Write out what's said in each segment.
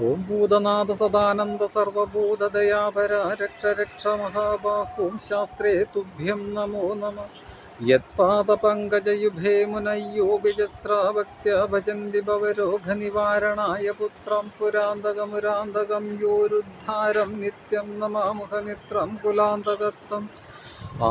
ഓം ഭൂതനാഥ സദാനന്ദ സർവഭൂതദയാപര രക്ഷ രക്ഷ മഹാബാഹൂം ശാസ്ത്രേ തുഭ്യം നമോ നമ. യത്പാദപങ്കജയുഭേ മുനയ്യോ വിജസ്രാവക്ത്യ ഭജന്തി ഭവരോഗനിവാരണായ പുത്രം പുരാന്തകമുരാന്തകം യോരുദ്ധാരം നിത്യം നമാമുഖനിത്രം കുലാന്തകത്വം.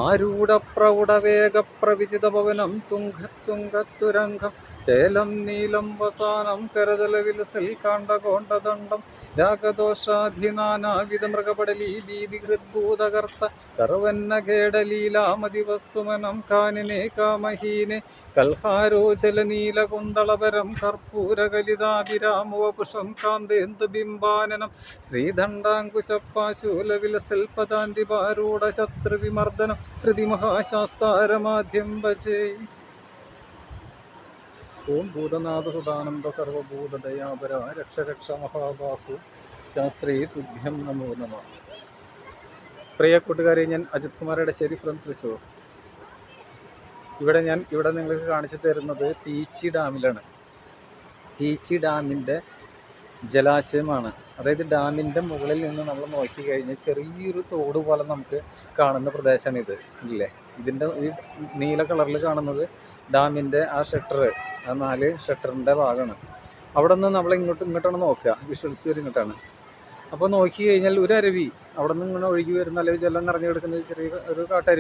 ആരൂഢപ്രൗഢവേഗപ്രവിചിതഭവനം തുംഗത്തുംഗത്തുരംഗം ചേലം നീലം വസാനം കരതല വിലസൽ കാണ്ട കോണ്ടദണ്ഡം രാഗദോഷാധിനാനാവിധ മൃഗപടലീ ഭീതിഹൃദ്ഭൂതകർത്ത കർവന്നഖേടലീലാമതി വസ്തുമനം കാനിനെ കാമഹീനെ. കൽഹാരോചലനീലകുന്തളപരം കർപ്പൂരകലിതാഭിരാമവപുഷം കാന്തേന്ദുബിംബാനനം ശ്രീദണ്ഡാങ്കുശപ്പാശൂലവിലസൽപദാന്തിപാരൂഢശത്രുവിമർദ്ദനം ഹൃതിമഹാശാസ്താരമാദ്യം ഭജേ. ഓം ഭൂതനാഥ സദാനന്ദ സർവഭൂതദയാപര രക്ഷ രക്ഷ മഹാബാഹു ശാസ്ത്രീ തുഭ്യം നമോ നമ. പ്രിയ കൂട്ടുകാരെ ഞാൻ അജിത് കുമാരയുടെ ശരി ഫ്രം തൃശ്ശൂർ ഇവിടെ ഞാൻ ഇവിടെ നിങ്ങൾക്ക് കാണിച്ചു തരുന്നത് പീച്ചി ഡാമിലാണ്. പീച്ചി ഡാമിന്റെ ജലാശയമാണ്. അതായത് ഡാമിന്റെ മുകളിൽ നിന്ന് നമ്മൾ നോക്കി കഴിഞ്ഞാൽ ചെറിയൊരു തോട് പോലെ നമുക്ക് കാണുന്ന പ്രദേശമാണിത്. ഇല്ലേ? ഇതിന്റെ ഈ നീല കളറിൽ കാണുന്നത് ഡാമിന്റെ ആ ഷട്ടർ ആ നാല് ഷട്ടറിന്റെ ഭാഗമാണ്. അവിടെ നിന്ന് നമ്മൾ ഇങ്ങോട്ട് ഇങ്ങോട്ടാണ് നോക്കുക. വിഷ്വൽസ് വരെ ഇങ്ങോട്ടാണ്. അപ്പോൾ നോക്കി കഴിഞ്ഞാൽ ഒരു അരുവി. അവിടെ നിന്ന് ഇങ്ങനെ ഒഴുകി വരുന്ന അല്ലെങ്കിൽ ജലം നിറഞ്ഞു കിടക്കുന്ന ചെറിയ ഒരു കാട്ടരുവി.